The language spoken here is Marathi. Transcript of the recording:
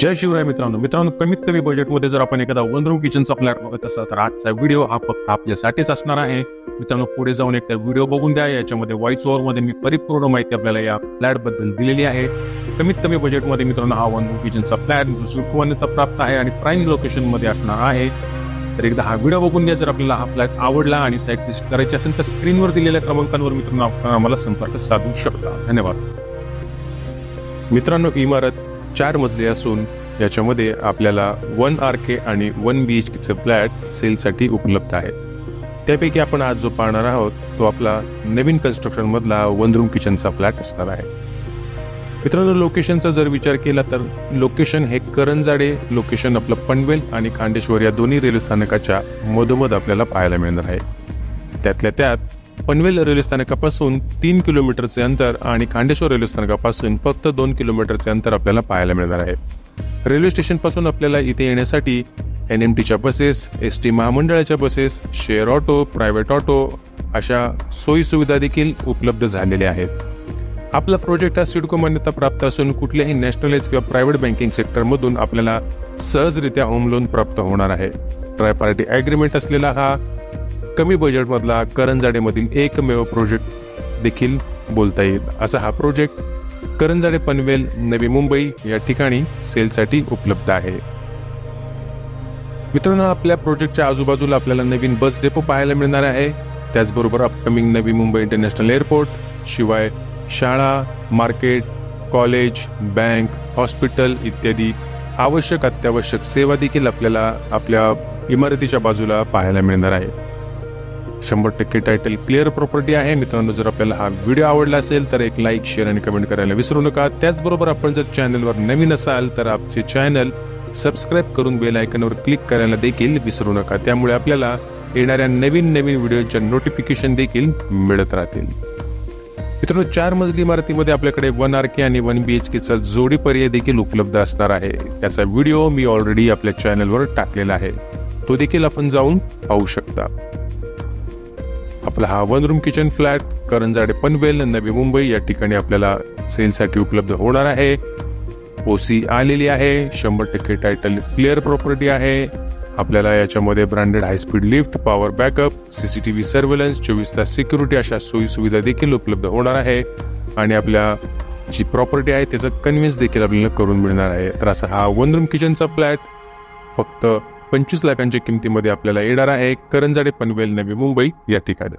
जय शिवराय मित्रांनो. मित्रांनो कमीत कमी बजेटमध्ये जर आपण एखादा वन रूम किचनचा फ्लॅट बघत असाल तर आजचा व्हिडिओ हा फक्त आपल्यासाठीच असणार आहे. मित्रांनो पुढे जाऊन एकदा व्हिडिओ बघून द्या. याच्यामध्ये व्हॉइस ओव्हरमध्ये मी परिपूर्ण माहिती आपल्याला या फ्लॅटबद्दल दिलेली आहे. कमीत कमी बजेटमध्ये मित्रांनो हा वन रूम किचनचा फ्लॅट मान्यता प्राप्त आहे आणि प्राईम लोकेशनमध्ये असणार आहे. तर एकदा हा व्हिडिओ बघून द्या जर आपल्याला हा फ्लॅट आवडला आणि साईट विजिट करायची असेल तर स्क्रीनवर दिलेल्या क्रमांकांवर मित्रांनो आपण आम्हाला संपर्क साधू शकता. धन्यवाद. मित्रांनो इमारत चार मजली असून याच्यामध्ये आपल्याला वन आर के आणि वन बी एच केचं फ्लॅट सेलसाठी उपलब्ध आहे. त्यापैकी आपण आज जो पाहणार आहोत तो आपला नवीन कन्स्ट्रक्शनमधला वन रूम किचनचा फ्लॅट असणार आहे. मित्रांनो लोकेशनचा जर विचार केला तर लोकेशन हे करंजाडे लोकेशन आपलं पनवेल आणि खांडेश्वर या दोन्ही रेल्वे स्थानकाच्या मधोमध आपल्याला पाहायला मिळणार आहे. त्यातल्या त्यात पनवेल रेल्वे स्थानकापासून तीन किलोमीटरचे अंतर आणि खांडेश्वर रेल्वे स्थानकापासून फक्त दोन किलोमीटरचे अंतर आपल्याला पाहायला मिळणार आहे. रेल्वे स्टेशनपासून आपल्याला इथे येण्यासाठी एन एम टीच्या बसेस एस टी महामंडळाच्या buses share auto private auto अशा सोयीसुविधा देखील उपलब्ध झालेल्या आहेत. आपला प्रोजेक्ट हा सिडको मान्यता प्राप्त असून कुठल्याही नॅशनलाइज किंवा प्रायव्हेट बँकिंग सेक्टरमधून आपल्याला सहजरित्या होम लोन प्राप्त होणार आहे. ट्राय पार्टी ॲग्रीमेंट असलेला हा कमी बजेटमधला करंजाडेमधील एकमेव प्रोजेक्ट देखील बोलता येईल. असा हा प्रोजेक्ट करंजाडे पनवेल नवी मुंबई या ठिकाणी सेलसाठी उपलब्ध आहे. मित्रांनो आपल्या प्रोजेक्टच्या आजूबाजूला आपल्याला नवीन बस डेपो पाहायला मिळणार आहे. त्याचबरोबर upcoming Navi Mumbai international airport शिवाय शाळा मार्केट कॉलेज बँक हॉस्पिटल इत्यादी आवश्यक अत्यावश्यक सेवा देखील आपल्याला आपल्या इमारतीच्या बाजूला पाहायला मिळणार आहे. शंभर टक्के टायटल क्लिअर प्रॉपर्टी आहे. मित्रांनो जर आपल्याला हा व्हिडिओ आवडला असेल तर एक लाईक शेअर आणि कमेंट करायला विसरू नका. त्याचबरोबर आपण जर चॅनलवर नवीन असाल तर आपचे चॅनल सबस्क्राईब करून बेल आयकनवर क्लिक करायला देखील विसरू नका. त्यामुळे आपल्याला येणाऱ्या नवीन नवीन व्हिडिओच्या नोटिफिकेशन देखील मिळत राहतील. मित्रांनो चार मजली इमारतीमध्ये आपल्याकडे वन आर के आणि वन बी एच केचा जोडी पर्याय देखील उपलब्ध असणार आहे. त्याचा व्हिडिओ मी ऑलरेडी आपल्या चॅनलवर टाकलेला आहे. तो देखील आपण जाऊन पाहू शकता. आपला हा one room kitchen flat Karanjade Panvel Navi Mumbai या ठिकाणी आपल्याला सेलसाठी उपलब्ध होणार आहे. ओसी आलेली आहे शंभर टक्के टायटल क्लिअर प्रॉपर्टी आहे. आपल्याला याच्यामध्ये branded high speed lift power backup C C T V surveillance चोवीस तास सिक्युरिटी अशा सोयी सुविधा देखील उपलब्ध होणार आहे. आणि आपल्या जी प्रॉपर्टी आहे त्याचं कन्व्हिन्स देखील आपल्याला करून मिळणार आहे. तर असा हा वन रूम किचनचा फ्लॅट फक्त पंचवीस लाखांच्या किमतीमध्ये आपल्याला येणार आहे. करंजाडे पनवेल नवी मुंबई या ठिकाणी.